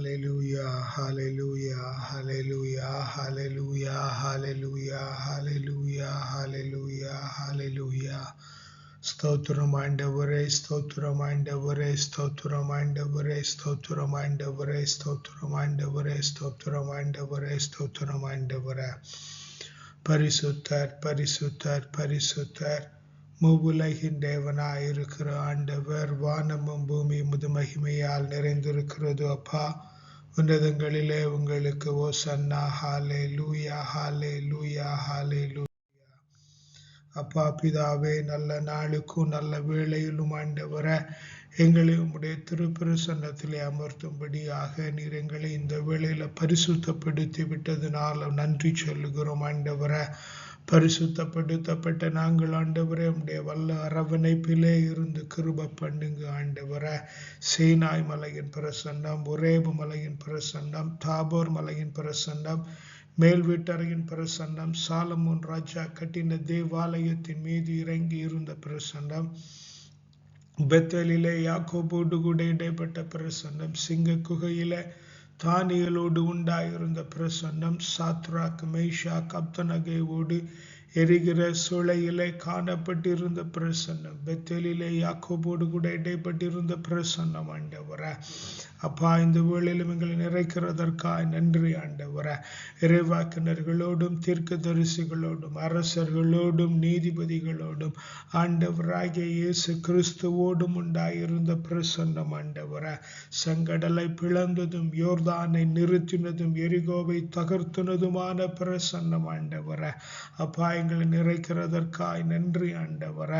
Hallelujah, hallelujah, hallelujah, hallelujah, hallelujah, hallelujah, hallelujah, hallelujah. ஸ்தோத்திரம் ஆண்டவரே ஸ்தோத்திரம் ஆண்டவரே ஸ்தோத்திரம் ஆண்டவரே ஸ்தோத்திரம் ஆண்டவரே ஸ்தோத்திரம் ஆண்டவரே ஸ்தோத்திரம் ஆண்டவரே ஸ்தோத்திரம் ஆண்டவரே பரிசுத்தர் பரிசுத்தர் பரிசுத்தர் மூவுலகின் தேவனாயிருக்கிற ஆண்டவர் வானமும் பூமி முதுமகிமையால் நிறைந்திருக்கிறது அப்பா உன்னதங்களிலே உங்களுக்கு ஓ சன்னா ஹாலே லூயா ஹாலே லூயா ஹாலே லூயா அப்பா பிதாவே நல்ல நாளுக்கும் நல்ல வேளையிலும் ஆண்டவர எங்களை உம்முடைய திருப்பிரசன்னத்திலே அமர்த்தும்படியாக நீர் எங்களை இந்த வேளையில பரிசுத்தப்படுத்தி விட்டதுனால நன்றி சொல்லுகிறோம் ஆண்டவர. பரிசுத்தப்படுத்தப்பட்ட நாங்கள் ஆண்டவரே உடைய வல்ல அரவணைப்பிலே இருந்து கிருப பண்ணுங்க ஆண்டவர. சீனாய் மலையின் பிரசன்னம் ஒரேபு மலையின் பிரசன்னம் தாபோர் மலையின் பிரசன்னம் மேல் வீட்டறையின் பிரசன்னம் சாலமோன் ராஜா கட்டின தேவாலயத்தின் மீது இறங்கி இருந்த பிரசன்னம் பெத்தலிலே யாக்கோபோடு கூட இடைப்பட்ட பிரசன்னம் சிங்க குகையில தானியலோடு உண்டாயிருந்த பிரசன்னம் சாத்ராக் மைஷாக் அப்தனகையோடு எரிகிற சூளையிலே காணப்பட்டிருந்த பிரசன்னம் பெத்தலிலே யாக்கோபோடு கூட இடைப்பட்டிருந்த பிரசன்னம் ஆண்டவர. அப்பா இந்த வேளையிலும் எங்களை நிறைக்கிறதற்காய் நன்றி ஆண்டவர. இறைவாக்கினர்களோடும் தீர்க்கதரிசிகளோடும் அரசர்களோடும் நீதிபதிகளோடும் ஆண்டவராகிய இயேசு கிறிஸ்துவோடும் உண்டாயிருந்த பிரசன்னம் ஆண்டவர. செங்கடலை பிளந்ததும் யோர்தானை நிறுத்தினதும் எரிகோவை தகர்த்தினதுமான பிரசன்னம் ஆண்டவர. அப்பா எங்களை நிறைக்கிறதற்காய் நன்றி ஆண்டவர.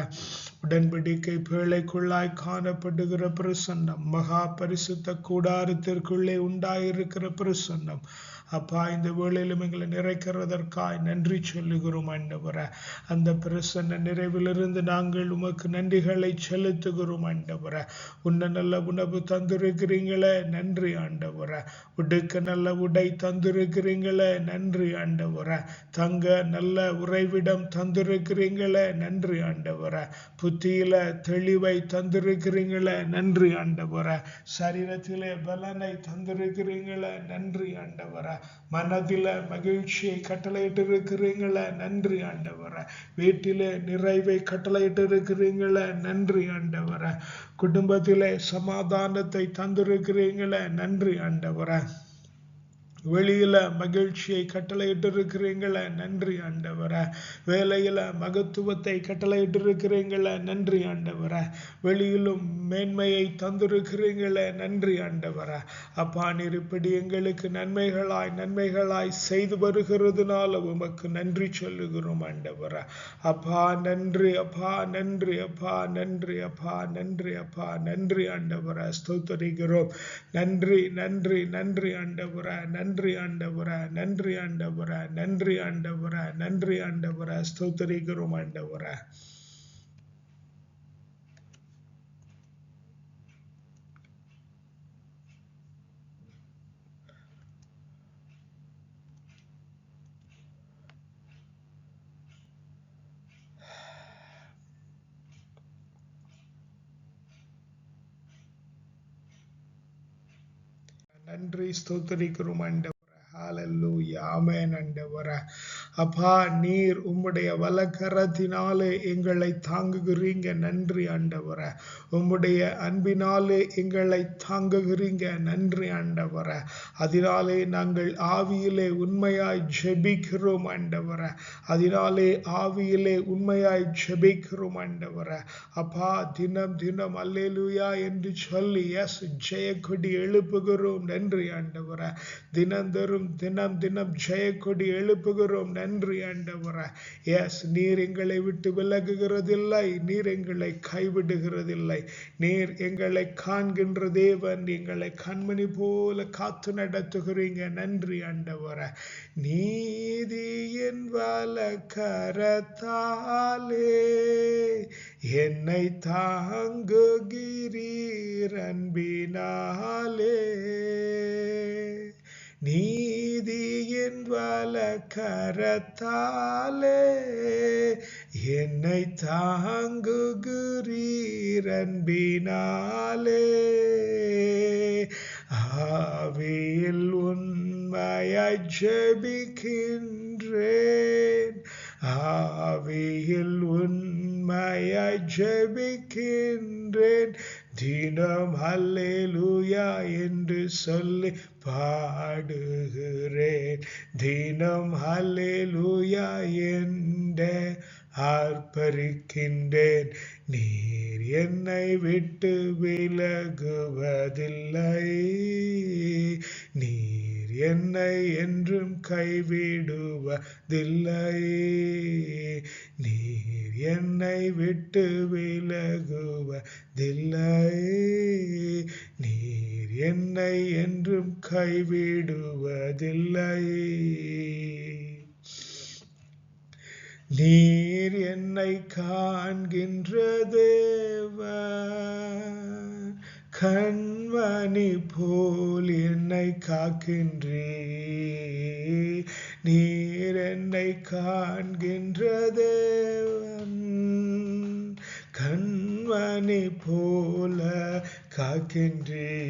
உடன்படிக்கை பேழைக்குள்ளாய் காணப்படுகிற பிரசன்னம் மகா பரிசுத்த கூடாரத்திற்குள்ளே உண்டாயிருக்கிற பிரசன்னம் அப்பா இந்த வேளையிலும் எங்களை நிறைக்கிறதற்காய் நன்றி சொல்லுகிறோம் ஆண்டவர. அந்த பிரசன்ன நிறைவிலிருந்து நாங்கள் உமக்கு நன்றிகளை செலுத்துகிறோம் ஆண்டவர. உன்னை நல்ல உணவு தந்திருக்கிறீங்களே நன்றி ஆண்டவர. உடுக்க நல்ல உடை தந்திருக்கிறீங்களே நன்றி ஆண்டவர. தங்க நல்ல உறைவிடம் தந்திருக்கிறீங்களே நன்றி ஆண்டவர. புத்தியில தெளிவை தந்திருக்கிறீங்களே நன்றி ஆண்டவர. சரீரத்திலே பலனை தந்திருக்கிறீங்களே நன்றி ஆண்டவர. மனதில மகிழ்ச்சியை கட்டளையிட்டு இருக்கிறீங்களே நன்றி ஆண்டவர. வீட்டிலே நிறைவை கட்டளையிட்டு இருக்கிறீங்களே நன்றி ஆண்டவர. குடும்பத்திலே சமாதானத்தை தந்திருக்கிறீங்களே நன்றி ஆண்டவர. வெளியில மகிழ்ச்சியை கட்டளையிட்டு இருக்கிறீங்கள நன்றி ஆண்டவர. வேலையில மகத்துவத்தை கட்டளையிட்டு இருக்கிறீங்கள நன்றி ஆண்டவர. வெளியிலும் மேன்மையை தந்திருக்கிறீங்கள நன்றி ஆண்டவர. அப்பா நீர் இப்படி எங்களுக்கு நன்மைகளாய் நன்மைகளாய் செய்து வருகிறதுனால உமக்கு நன்றி சொல்லுகிறோம் ஆண்டவர. அப்பா நன்றி அப்பா நன்றி அப்பா நன்றி அப்பா நன்றி அப்பா நன்றி ஆண்டவர. ஸ்தோத்தரிகிறோம் நன்றி நன்றி நன்றி ஆண்டவர. நன்றி நன்றி ஆண்டவர நன்றி ஆண்டவர நன்றி ஆண்டவர நன்றி ஆண்டவர ஸ்தோத்தரிக்கிறோம் ஆண்டவர. நன்றி ஸ்தோத்தரிக்கிறோம் ஆண்டவர ஹalleluya ஆமென் ஆண்டவர அப்பா நீர் உம்முடைய வலக்கரத்தினாலே எங்களை தாங்குகிறீங்க. நன்றி ஆண்டவர. உம்முடைய அன்பினாலே எங்களை தாங்குகிறீங்க. நன்றி ஆண்டவர. அதனாலே நாங்கள் ஆவியிலே உண்மையாய் ஜெபிக்கிறோம் ஆண்டவர. அதனாலே ஆவியிலே உண்மையாய் ஜெபிக்கிறோம் ஆண்டவர. அப்பா தினம் தினம் அல்லேலூயா என்று சொல்லி எஸ் ஜெயக்கொடி எழுப்புகிறோம். நன்றி ஆண்டவர. தினந்தரும் தினம் தினம் ஜெயக்கொடி எழுப்புகிறோம். நன்றி நன்றி ஆண்டவர. எஸ் நீர் எங்களை விட்டு விலகுகிறதில்லை. நீர் எங்களை கைவிடுகிறதில்லை. நீர் எங்களை காண்கின்ற தேவன். எங்களை கண்மணி போல காத்து நடத்துகிறீங்க. நன்றி ஆண்டவர. நீதியின் வலக்கரத்தாலே என்னை தாங்குகிறீர் அன்பினாலே. நீதியின் வலக்கரத்தாலே என்னை தாங்குகிறீரன்பினாலே ஆவியில் ஆவியானவரே உண்மையாய் ஜெபிக்கின்றேன். ஆவியில் உண்மையாய் ஜெபிக்கின்றேன். தினம் அல்லேலூயா என்று சொல்லி பாடுகிறேன். தினம் அல்லேலூயா என்ற ஆர்ப்பரிக்கின்றேன். நீர் என்னை விட்டு விலகுவதில்லை. நீ என்னை என்றும் கைவிடுவதில்லை. நீர் என்னை விட்டு விலகுவதில்லை. நீர் என்னை என்றும் கைவிடுவதில்லை. நீர் என்னை காண்கின்ற தேவ கண்மணி போல் என்னை காக்கின்றே. நீர் என்னை காண்கின்ற தேவன் கண்மணி போல காக்கின்றே.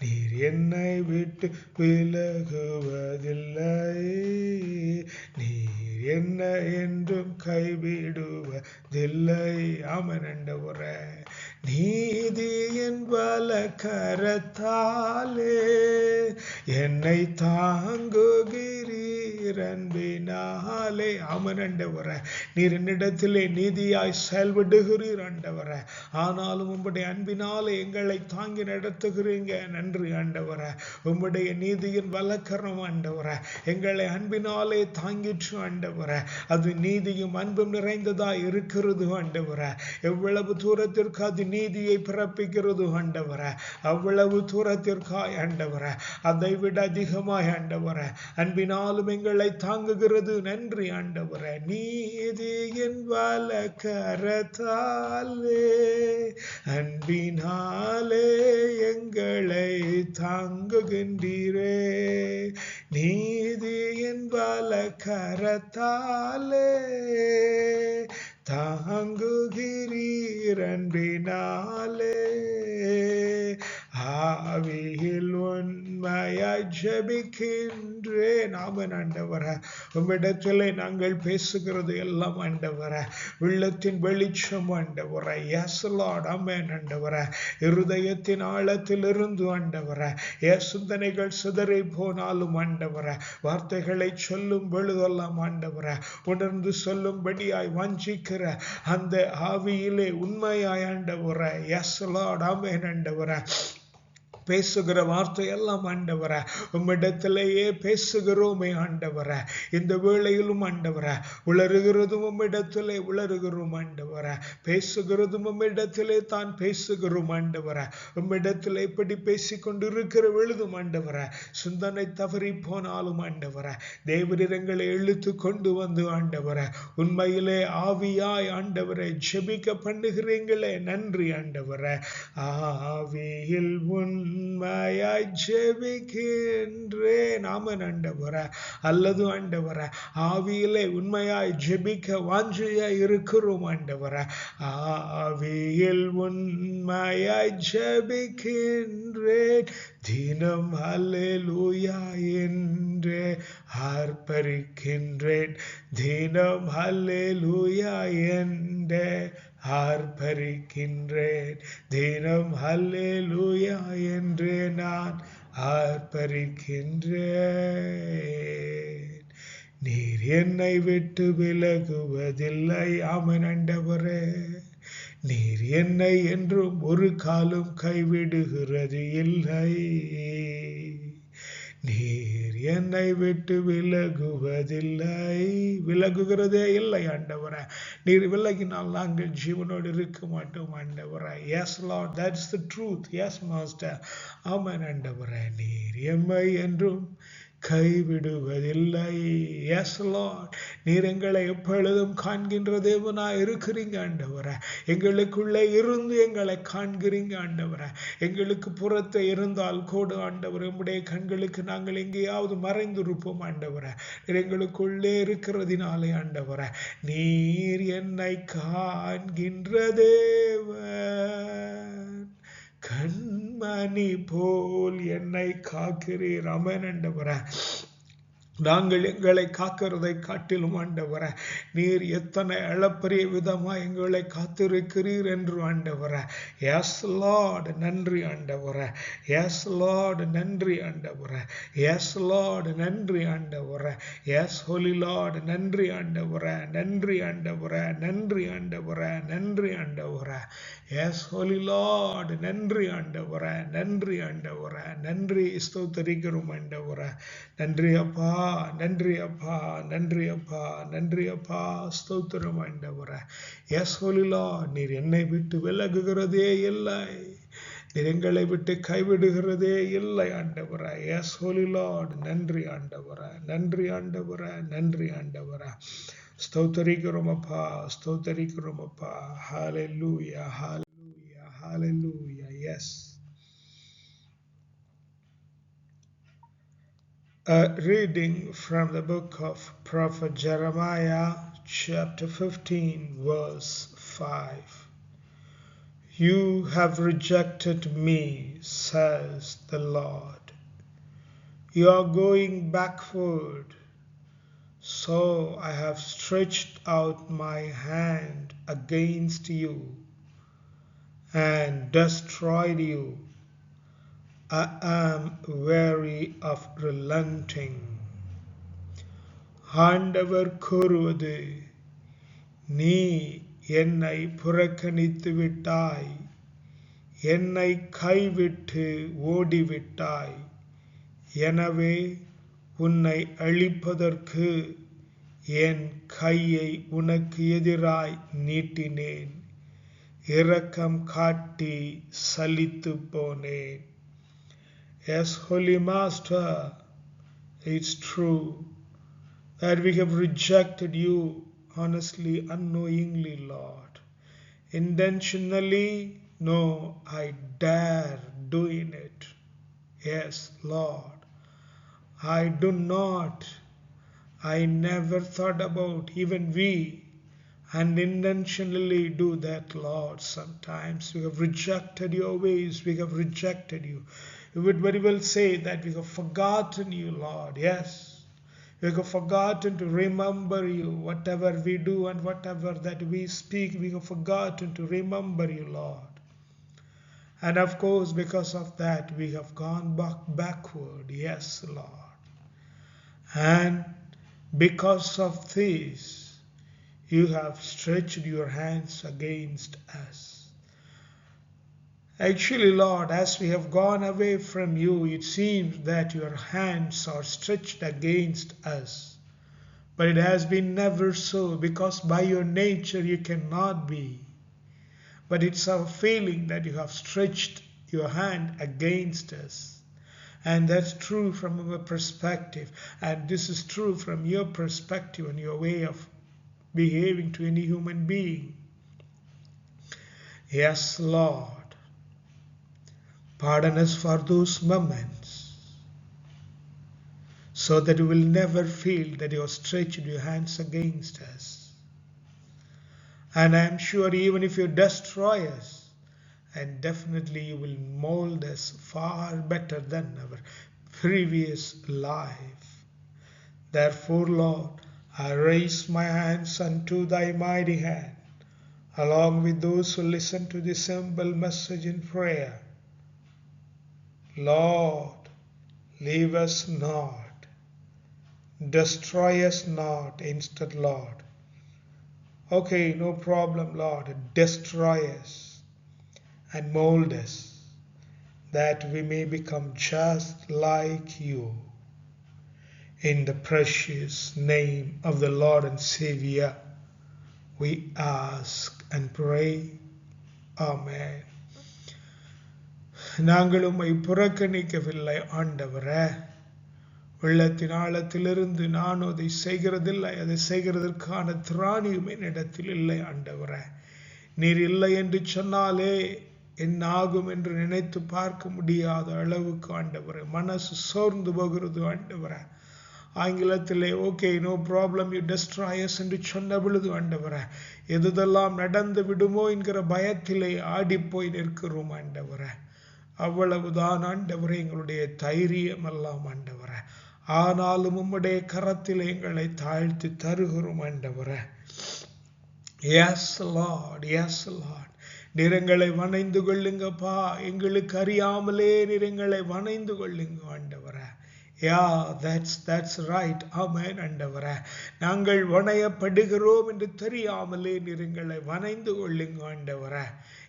நீர் என்னை விட்டு விலகுவதில்லை. நீர் என்ன என்றும் கைவிடுவதில்லை. ஆமன் உரை. நீதியின் பல கரத்தாலே என்னை தாங்குகிறீர் அன்பினாலே. ஆமன் என்றவர நீர் என்னிடத்திலே நீதியாய் செயல்படுகிறீர் ஆண்டவர. ஆனாலும் உம்முடைய அன்பினாலே எங்களை தாங்கி நடத்துகிறீங்க. நன்றி ஆண்டவர. உம்முடைய நீதியின் வலக்கரம் ஆண்டவர. எங்களை அன்பினாலே தாங்கிற்று ஆண்டவர. அது நீதியும் அன்பும் நிறைந்ததா இருக்கிறது ஆண்டவர. எவ்வளவு தூரத்திற்கு அது நீதியை பிறப்பிக்கிறது ஆண்டவர. அவ்வளவு தூரத்திற்காய் ஆண்டவர. அதை விட அதிகமாய் ஆண்டவர. அன்பினாலும் எங்களை தாங்குகிறது நன்றி ஆண்டவர. நீதியின் வலக்கரத்தாலே அன்பினாலே எங்களை தாங்குகின்றீரே. நீதியின் வலக்கரத்தாலே தாங்குகிறீர் அன்பினாலே. ஆவியில் உண்மையாய் ஜபிக்கின்றேன். ஆமன் ஆண்டவர. உம்மிடத்திலே நாங்கள் பேசுகிறது எல்லாம் ஆண்டவர. உள்ளத்தின் வெளிச்சம் ஆண்டவர. எஸ் லார்ட் ஆமேன் ஆண்டவர. இருதயத்தின் ஆழத்தில் இருந்து ஆண்டவர. ஏ சிந்தனைகள் சிதறி போனாலும் ஆண்டவர. வார்த்தைகளை சொல்லும் பொழுதெல்லாம் ஆண்டவர. உணர்ந்து சொல்லும்படியாய் வாஞ்சிக்கிற அந்த ஆவியிலே உண்மையாய் ஆண்டவர. எஸ் ஆமேன் ஆண்டவர. பேசுகிற வார்த்தை எல்லாம் ஆண்டவர உம்மிடத்திலேயே பேசுகிறோமே ஆண்டவர. இந்த வேளையிலும் ஆண்டவர உளறுகிறதும் உம்மிடத்திலே உளறுகிறோம் ஆண்டவர. பேசுகிறதும் உம்மிடத்திலே தான் பேசுகிறோம் ஆண்டவர. உம்மிடத்தில் இப்படி பேசிக்கொண்டு இருக்கிற எழுதும் ஆண்டவர சிந்தனை தவறி போனாலும் ஆண்டவர. தேவரிடங்களை இழுத்து கொண்டு வந்து ஆண்டவர உண்மையிலே ஆவியாய் ஆண்டவரை ஜெபிக்க பண்ணுகிறீங்களே. நன்றி ஆண்டவர. ஆவியில் உன் உண்மையாய் ஜெபிக்கின்றேன். நாம ஆண்டவர. அல்லது ஆண்டவர ஆவியிலே உண்மையாய் ஜெபிக்க வாஞ்சியாய் இருக்கிறோம் ஆண்டவர. ஆவியில் உண்மையாய் ஜெபிக்கின்றேன். தினம் அல்லேலூயா என்று ஆர்ப்பரிக்கின்றேன். தினம் அல்லேலூயா என்று ஆர்ப்பரிக்கின்றேன். தினம் ஹல்லேலூயா என்று நான் ஆர்ப்பரிக்கின்றேன். நீர் என்னை விட்டு விலகுவதில்லை ஆமன் நீர் என்னை என்றும் ஒரு காலம் கைவிடுகிறது இல்லை. நீர் என்னை விட்டு விலகுவதில்லை. விலகுகிறதே இல்லை ஆண்டவரை. நீர் விலகினால் நாங்கள் ஜீவனோடு இருக்க மாட்டோம் ஆண்டவரை. Yes Lord that's the truth yes master ஆமாம் ஆண்டவரை. நீர் எம்மை என்றும் கைவிடுவதில்லை. எஸ் லார்ட் நீர் எங்களை எப்பொழுதும் காண்கின்ற தேவனா இருக்கிறீங்க ஆண்டவர. எங்களுக்குள்ளே இருந்து எங்களை காண்கிறீங்க ஆண்டவரை. எங்களுக்கு புறத்தை இருந்தால் கூட ஆண்டவர் உம்முடைய கண்களுக்கு நாங்கள் எங்கேயாவது மறைந்திருப்போம் ஆண்டவரை. எங்களுக்குள்ளே இருக்கிறதினாலே ஆண்டவரை. நீர் என்னை காண்கின்ற தேவ கண்மணி போல் என்னை காக்கிறீர். அமன் ஆண்டவரே நாங்கள் எங்களை காக்கிறதை காட்டிலும் ஆண்டவர நீர் எத்தனை அளப்பரிய விதமாக எங்களை காத்திருக்கிறீர் என்று ஆண்டவர. எஸ் லார்டு நன்றி ஆண்டவர. எஸ் லார்டு நன்றி ஆண்டவர. எஸ் லார்டு நன்றி ஆண்டவர. எஸ் ஹோலி லார்டு நன்றி ஆண்டவர. நன்றி ஆண்டவர. நன்றி ஆண்டவர. நன்றி ஆண்டவர. எஸ் ஹோலி லார்டு நன்றி ஆண்டவர. நன்றி ஆண்டவர. நன்றி ஸ்தோத்தரிக்கிறோம் ஆண்டவர. நன்றி அப்பா. நன்றி அப்பா நன்றி அப்பா நன்றி அப்பா. ஸ்தோத்திரம் ஆண்டவரை. எஸ் ஹோலிலா நீர் என்னை விட்டு விலகுகிறதே இல்லை. நீர் எங்களை விட்டு கைவிடுகிறதே இல்லை ஆண்டவரை. எஸ் ஹோலிலாட் நன்றி ஆண்டவரை நன்றி ஆண்டவரை நன்றி ஆண்டவரை. ஸ்தோத்தரிக்கிறோம் அப்பா ஸ்தோத்தரிக்கிறோம் அப்பா. Hallelujah hallelujah hallelujah yes A reading from the book of Prophet Jeremiah, chapter 15, verse 5. You have rejected me, says the Lord. You are going backward, so I have stretched out my hand against you and destroyed you. I am weary of relenting. ஆண்டவர் கூறுவது நீ என்னை புறக்கணித்து விட்டாய் என்னை கைவிட்டு ஓடிவிட்டாய் எனவே உன்னை அழிப்பதற்கு என் கையை உனக்கு எதிராய் நீட்டினேன் இரக்கம் காட்டி சலித்து போனேன் Yes, Holy Master, it's true that we have rejected you honestly, unknowingly, Lord. Intentionally, no, I dare doing it. Yes, Lord. I do not, I never thought about, even we, and intentionally do that, Lord. Sometimes we have rejected your ways, we have rejected you. We would very well say that we have forgotten you, Lord. Yes. We have forgotten to remember you. Whatever we do and whatever that we speak, we have forgotten to remember you, Lord. And of course, because of that, we have gone back backward. Yes, Lord. And because of this, you have stretched your hands against us. Actually, Lord, as we have gone away from you, it seems that your hands are stretched against us. But it has been never so, because by your nature you cannot be. But it's our feeling that you have stretched your hand against us. And that's true from our perspective. And this is true from your perspective and your way of behaving to any human being. Yes, Lord. Pardon us for those moments so that we will never feel that you have stretched your hands against us. And I am sure even if you destroy us, and definitely you will mold us far better than our previous life. Therefore, Lord, I raise my hands unto thy mighty hand, along with those who listen to this simple message in prayer. Lord, leave us not, destroy us not, instead, Lord. Okay, no problem, Lord, destroy us and mold us that we may become just like you. In the precious name of the Lord and Savior, we ask and pray. Amen. நாங்கள் உம்மை புறக்கணிக்கவில்லை ஆண்டவரே வெள்ளத்தின் ஆழத்திலிருந்து நான் அதை செய்கிறதில்லை அதை செய்கிறதற்கான திராணியும் என்னிடத்தில் இல்லை ஆண்டவரே நீர் இல்லை என்று சொன்னாலே என்ன ஆகும் என்று நினைத்து பார்க்க முடியாத அளவுக்கு ஆண்டவரே மனசு சோர்ந்து போகிறது ஆண்டவரே ஆங்கிலத்திலே okay no problem you destroys என்று சொன்ன பொழுது ஆண்டவரை எதுதெல்லாம் நடந்து விடுமோ என்கிற பயத்திலே ஆடிப்போய் நிற்கிறோம் ஆண்டவரை. அவ்வளவுதான் ஆண்டவரை எங்களுடைய தைரியம் எல்லாம் ஆண்டவரை. ஆனாலும் உம்முடைய கரத்தில் எங்களை தாழ்த்தி தருகிறோம் ஆண்டவரை. எஸ் லார்ட் எஸ் லார்ட் நிறங்களை வணைந்து கொள்ளுங்கப்பா. எங்களுக்கு அறியாமலே நிறங்களை வணைந்து கொள்ளுங்க ஆண்டவரை. யா தட்ஸ் தட்ஸ் ரைட் ஆமேன் ஆண்டவரே நாங்கள் வணையப்படுகிறோம் என்று தெரியாமலே நிறங்களை வணைந்து கொள்ளுங்க ஆண்டவரே.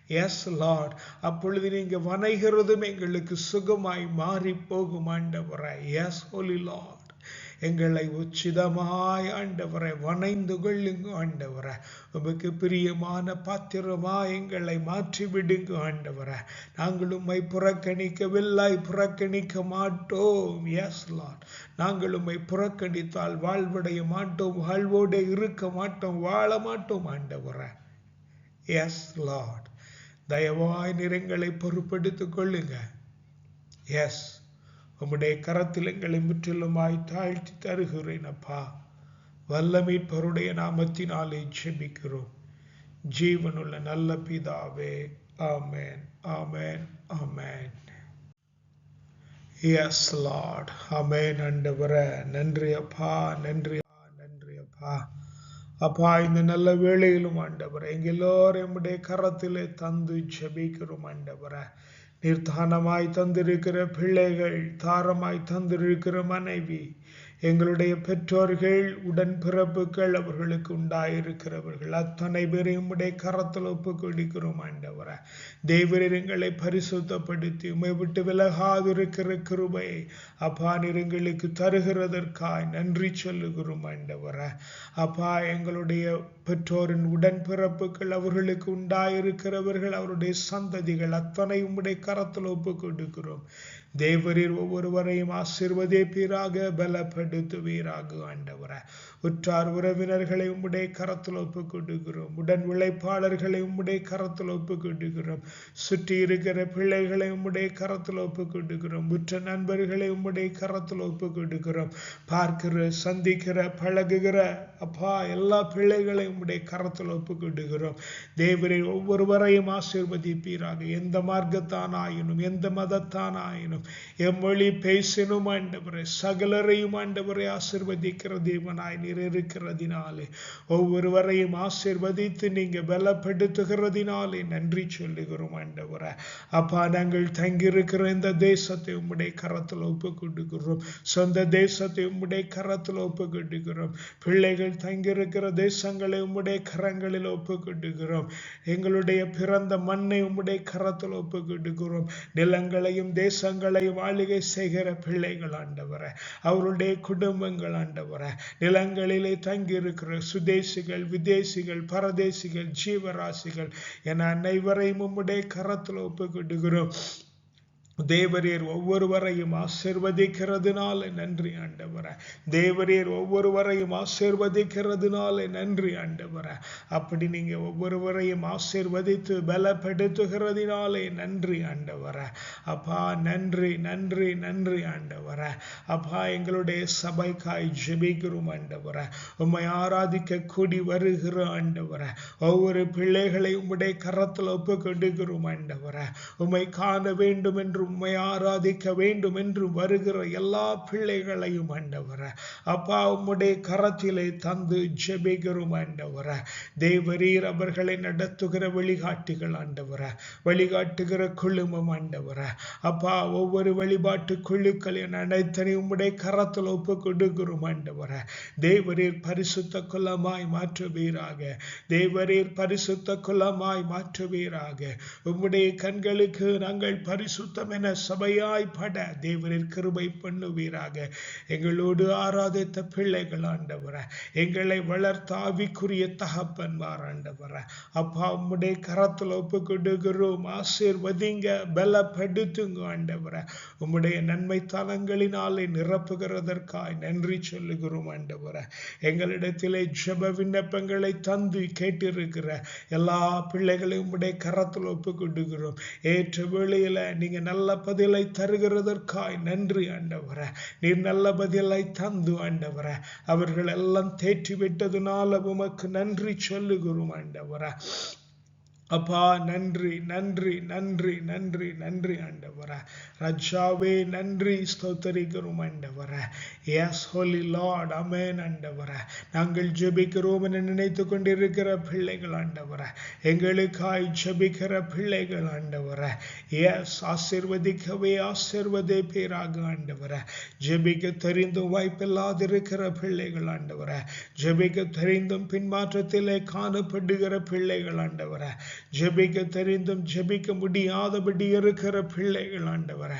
எஸ் லார்ட் அப்பொழுது நீங்கள் வணைகிறதும் எங்களுக்கு சுகமாய் மாறி போகும் ஆண்டவரே. எஸ் ஒலி லார்ட் எங்களை உச்சிதமாய் ஆண்டவரை வணைந்து கொள்ளுங்க ஆண்டவரை. உமக்கு பிரியமான பாத்திரமா எங்களை மாற்றி விடுங்க ஆண்டவரை. நாங்கள் உம்மை புறக்கணிக்கவில்லை புறக்கணிக்க மாட்டோம். எஸ் லார்ட் நாங்கள் உம்மை புறக்கணித்தால் வாழ்வடைய மாட்டோம் வாழ்வோடு இருக்க மாட்டோம் வாழ மாட்டோம் ஆண்டவரை. எஸ் லார்ட் தயவாய் நிறங்களை பொறுப்படுத்திக் கொள்ளுங்க. எஸ் உம்முடைய கரத்தில் எங்களை முற்றிலுமாய் தாழ்த்தி தருகிறேன் அப்பா. வல்ல மீட்பருடைய நாமத்தினாலே ஜெபிக்கிறோம். ஜீவனுள்ள நல்ல பிதாவே ஆமேன் ஆமேன் ஆமேன். எஸ் லார்ட் ஆமேன் ஆண்டவர. நன்றி அப்பா. நன்றி நன்றி அப்பா. அப்பா இந்த நல்ல வேளையிலும் ஆண்டவரை எங்க எல்லோரும் நம்முடைய கரத்திலே தந்து ஜெபிக்கிறோம் ஆண்டவரை. நிர்தானமாய் தந்திருக்கிற பிள்ளைகள் தாரமாய் தந்திருக்கிற மனைவி எங்களுடைய பெற்றோர்கள் உடன்பிறப்புகள் அவர்களுக்கு உண்டாயிருக்கிறவர்கள். அத்தனை பேரையும் உடைய கரத்தில் ஒப்பு கொடுக்கிறோம் ஆண்டவர. தேவரர் எங்களை பரிசுத்தப்படுத்தி உமை விட்டு விலகாதிருக்கிற கிருபையை அப்பா எங்களுக்கு தருகிறதற்காய் நன்றி சொல்லுகிறோம் ஆண்டவர. அப்பா எங்களுடைய பெற்றோரின் உடன்பிறப்புகள் அவர்களுக்கு உண்டாயிருக்கிறவர்கள் அவருடைய சந்ததிகள் அத்தனை உம்முடைய கரத்தில் ஒப்பு கொடுக்கிறோம் தேவரீர் ஒவ்வொருவரையும் ஆசிர்வதிப்பீராக பலப்படுத்துவீராக ஆண்டவர. உற்றார் உறவினர்களை உம்முடைய கரத்தில் ஒப்புக்கொண்டுகிறோம் உடன் உழைப்பாளர்களை உம்முடைய கரத்தில் ஒப்புக்கொண்டுகிறோம் சுற்றி இருக்கிற பிள்ளைகளை உம்முடைய கரத்தில் ஒப்பு உற்ற நண்பர்களை உம்முடைய கரத்தில் ஒப்பு பார்க்கிற சந்திக்கிற பழகுகிற அப்பா எல்லா பிள்ளைகளையும் உம்முடைய கரத்தில் ஒப்புக்கொண்டுகிறோம் தேவரில் தேவரை ஒவ்வொருவரையும் ஆசிர்வதிப்பீராக. எந்த மார்க்கத்தானாயினும் எந்த மதத்தானாயினும் எம்மொழி பேசினும் ஆண்டவரை சகலரையும் ஆண்டவரை ஆசிர்வதிக்கிற தேவனாய் நீர் இருக்கிறதினாலே ஒவ்வொருவரையும் ஆசிர்வதித்து நீங்க பலப்படுத்துகிறதினாலே நன்றி சொல்லுகிறோம் ஆண்டவரை. அப்பா நாங்கள் தங்கியிருக்கிற இந்த தேசத்தை உம்முடைய கரத்தில் ஒப்பு கொடுக்கிறோம் சொந்த தேசத்தை உம்முடைய கரத்தில் ஒப்பு கொடுக்கிறோம் பிள்ளைகள் தங்கியிருக்கிற தேசங்களை உம்முடைய கரங்களில் ஒப்பு கொடுக்கிறோம் எங்களுடைய பிறந்த மண்ணை உம்முடைய கரத்தில் ஒப்பு கொடுக்கிறோம் நிலங்களையும் தேசங்களையும் ஆளுகை செய்கிற பிள்ளைகள் ஆண்டவரை. அவருடைய குடும்பங்கள் ஆண்டவரை. நிலங்களிலே தங்கியிருக்கிற சுதேசிகள் விதேசிகள் பரதேசிகள் ஜீவராசிகள் என அனைவரையும் உம்முடைய கரத்தில் ஒப்பு கொடுக்கிறோம் தேவரீர் ஒவ்வொருவரையும் ஆசிர்வதிக்கிறதுனால நன்றி ஆண்டவர. தேவரீர் ஒவ்வொருவரையும் ஆசிர்வதிக்கிறதுனால நன்றி ஆண்டவர. அப்படி நீங்க ஒவ்வொருவரையும் ஆசிர்வதித்து பலப்படுத்துகிறதுனாலே நன்றி ஆண்டவர. அப்பா நன்றி நன்றி நன்றி ஆண்டவர. அப்பா எங்களுடைய சபைக்காய் ஜெபிக்கிறோம் ஆண்டவர. உம்மை ஆராதிக்க கூடி வருகிற ஆண்டவர. ஒவ்வொரு பிள்ளைகளை உம்முடைய கரத்தில் ஒப்பு கொடுக்கிறோம் ஆண்டவர. உம்மை காண வேண்டும் என்று உண்மை ஆராதிக்க வேண்டும் என்று வருகிற எல்லா பிள்ளைகளையும் ஆண்டவர. அப்பா உம்முடைய கரத்திலே தந்து ஜெபிக்கிறோம் ஆண்டவர. தேவரீர் அவர்களை நடத்துகிற வழிகாட்டுகள் ஆண்டவர. வழிகாட்டுகிற குழுமம் ஆண்டவர. அப்பா ஒவ்வொரு வழிபாட்டு குழுக்களின் அனைத்தனை உம்முடைய கரத்தில் ஒப்பு கொடுக்கிறோம் ஆண்டவர. தேவரீர் பரிசுத்த குலமாய் மாற்றுவீராக. தேவரீர் பரிசுத்த குலமாய் மாற்றுவீராக. உம்முடைய கண்களுக்கு நாங்கள் பரிசுத்தமே என சபையாய் பட தேவரின் கிருபை பண்ணுவீராக. எங்களோடு ஆராதித்த பிள்ளைகள் ஆண்டவர எங்களை வளர்த்த ஆவிக்குரிய தகப்பன்மார் ஆண்டவர. அப்பா உம்முடைய கரத்தில் ஒப்பு கொடுக்கிறோம் ஆசீர்வதிங்க பலப்படுத்துங்க ஆண்டவர. உம்முடைய நன்மை தலங்களினாலே நிரப்புகிறதற்காய் நன்றி சொல்லுகிறோம் ஆண்டவர. எங்களிடத்திலே ஜெப விண்ணப்பங்களை தந்து கேட்டிருக்கிற எல்லா பிள்ளைகளையும் உம்முடைய கரத்தில் ஒப்பு கொடுக்கிறோம் ஏற்ற வேளையில நீங்க நல்ல நல்ல பதிலை தருகிறதற்காய் நன்றி ஆண்டவர. நீர் நல்ல பதிலை தந்து ஆண்டவர. அவர்கள் எல்லாம் தேற்றி விட்டதுனால உமக்கு நன்றி சொல்லுகிறோம் ஆண்டவர. அப்பா நன்றி நன்றி நன்றி நன்றி நன்றி ஆண்டவர. ரஜாவே நன்றி ஸ்தோத்தரிக்கிறோம் ஆண்டவர. எஸ் ஹோலி லார்ட் அமேன் ஆண்டவர. நாங்கள் ஜெபிக்கிறோம் என நினைத்து கொண்டிருக்கிற பிள்ளைகள் ஆண்டவர. எங்களுக்காய் ஜெபிக்கிற பிள்ளைகள் ஆண்டவர. எஸ் ஆசிர்வதிக்கவே ஆசிர்வதே பேராக ஆண்டவர. ஜெபிக்க தெரிந்தும் வாய்ப்பில்லாதிருக்கிற பிள்ளைகள் ஆண்டவர. ஜெபிக்க தெரிந்தும் பின்மாற்றத்திலே காணப்படுகிற பிள்ளைகள் ஆண்டவர. ஜெபிக்க தெரிந்தும் ஜெபிக்க முடியாதபடி இருக்கிற பிள்ளைகள் ஆண்டவர.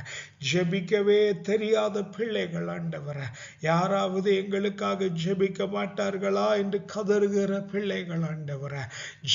ஜெபிக்கவே தெரியாத பிள்ளைகள் ஆண்டவர. யாராவது எங்களுக்காக ஜெபிக்க மாட்டார்களா என்று கதறுகிற பிள்ளைகள் ஆண்டவர.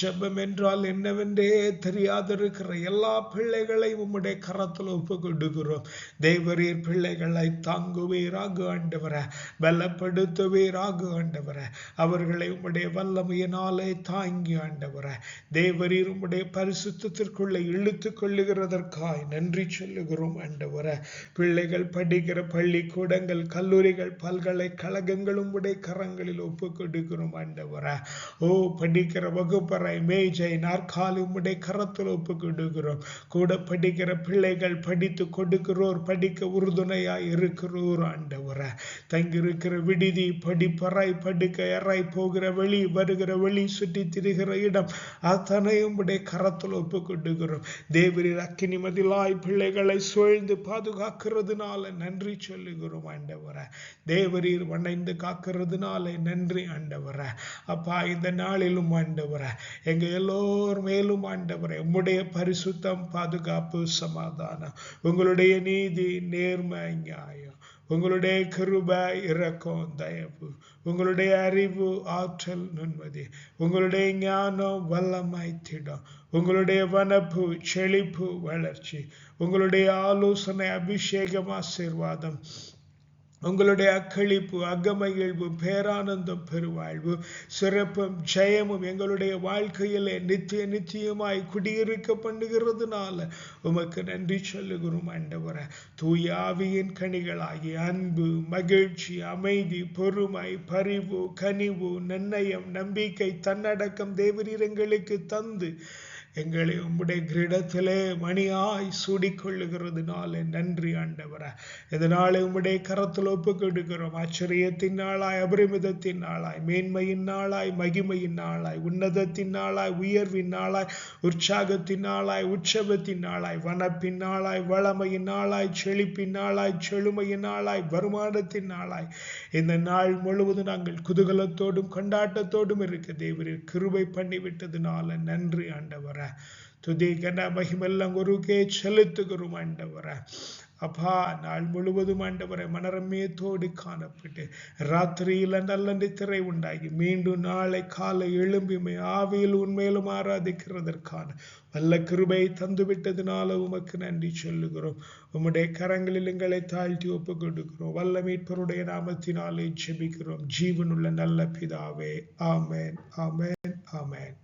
ஜெபம் என்றால் என்னவென்றே தெரியாதிருக்கிற எல்லா பிள்ளைகளையும் உம்முடைய கரத்தில் ஒப்பு கொடுக்கிறோம் தேவரீர் பிள்ளைகளை தாங்குவீராக ஆண்டவர. பலப்படுத்துவீராக ஆண்டவர. அவர்களை உம்முடைய வல்லமையினாலே தாங்கி ஆண்டவர. தேவரீர் உம்முடைய பரிசுத்திற்குள்ளே இழுத்து கொள்ளுகிறதற்காய் நன்றி சொல்லுகிறோம் ஆண்டவர. பிள்ளைகள் படிக்கிற பள்ளிக்கூடங்கள் கல்லூரிகள் பல்கலைக்கழகங்களும் உடைய கரங்களில் ஒப்பு கொடுக்கிறோம் ஆண்டவர. ஓ படிக்கிற வகுப்பறை மேஜை நாற்காலி உம்முடைய கரத்தில் ஒப்பு கொடுக்கிறோம். கூட படிக்கிற பிள்ளைகள் படித்து கொடுக்கிறோர் படிக்க உறுதுணையாய் இருக்கிறோர் ஆண்டவர. தங்கியிருக்கிற விடுதி படிப்பறை படுக்க அறை போகிற வெளி வருகிற வெளி சுற்றி திரிகிற இடம் அத்தனையும் உடைய கரத்தில் ஒப்பு கொண்டுகிறோம் தேவரீர் அக்கினி மதிலாய் பிள்ளைகளை சூழ்ந்து பாதுகாக்கிறதுனால நன்றி சொல்லுகிறோம் ஆண்டவர. தேவரீர் வணைந்து காக்கிறதுனால நன்றி ஆண்டவர. அப்பா இந்த நாளிலும் ஆண்டவர எங்க எல்லோர் மேலும் ஆண்டவர உம்முடைய பரிசுத்தம் பாதுகாப்பு சமாதானம் உங்களுடைய நீதி நேர்மை நியாயம் உங்களுடைய கிருப இறக்கம் தயவு உங்களுடைய அறிவு ஆற்றல் நுண்மதி உங்களுடைய ஞானம் வல்லமை திடம் உங்களுடைய வனப்பு செழிப்பு வளர்ச்சி உங்களுடைய ஆலோசனை அபிஷேகம் ஆசீர்வாதம். உங்களுடைய அக்களிப்பு அகமகிழ்வு பேரானந்தம் பெருவாழ்வு சிறப்பும் ஜெயமும் எங்களுடைய வாழ்க்கையிலே நித்திய நிச்சயமாய் குடியிருக்க பண்ணுகிறதுனால உமக்கு நன்றி சொல்லுகிறோம் ஆண்டவர. தூயாவியின் கனிகளாகி அன்பு மகிழ்ச்சி அமைதி பொறுமை பரிவு கனிவு நன்னயம் நம்பிக்கை தன்னடக்கம் தேவரீரங்களுக்கு தந்து எங்களை உம்முடைய கிரீடத்திலே மணியாய் சூடிக்கொள்ளுகிறதுனால நன்றி ஆண்டவர. இதனால உம்முடைய கரத்தில் ஒப்புக்கொடுக்கிறோம். ஆச்சரியத்தின் நாளாய் அபரிமிதத்தின் நாளாய் மேன்மையின் நாளாய் மகிமையின் நாளாய் உன்னதத்தின் நாளாய் உயர்வின் நாளாய் உற்சாகத்தின் நாளாய் உற்சவத்தின் நாளாய் வனப்பின் நாளாய் வளமையின் நாளாய் செழிப்பின் நாளாய் செழுமையின் நாளாய் வருமானத்தின் நாளாய். இந்த நாள் முழுவதும் நாங்கள் குதூகலத்தோடும் கொண்டாட்டத்தோடும் இருக்க தேவரில் கிருபை பண்ணிவிட்டதுனால நன்றி ஆண்டவர. துதி கன மகிமெல்லாம் குருக்கே செலுத்துகிறோம் ஆண்டவர அப்பா நாள் முழுவதும் ஆண்டவரை மனரம்யத்தோடு காணப்பட்டு ராத்திரியில நல்ல நித்திரை உண்டாகி மீண்டும் நாளை காலை எழும்பிமை ஆவியில் உண்மையிலும் ஆராதிக்கிறதற்கான வல்ல கிருபை தந்துவிட்டதுனால உமக்கு நன்றி சொல்லுகிறோம் உம்முடைய கரங்களில் எங்களை தாழ்த்தி ஒப்பு கொடுக்கிறோம் வல்ல மீட்பருடைய நாமத்தினாலே ஜெபிக்கிறோம் ஜீவனுள்ள நல்ல பிதாவே ஆமேன் ஆமேன் ஆமேன்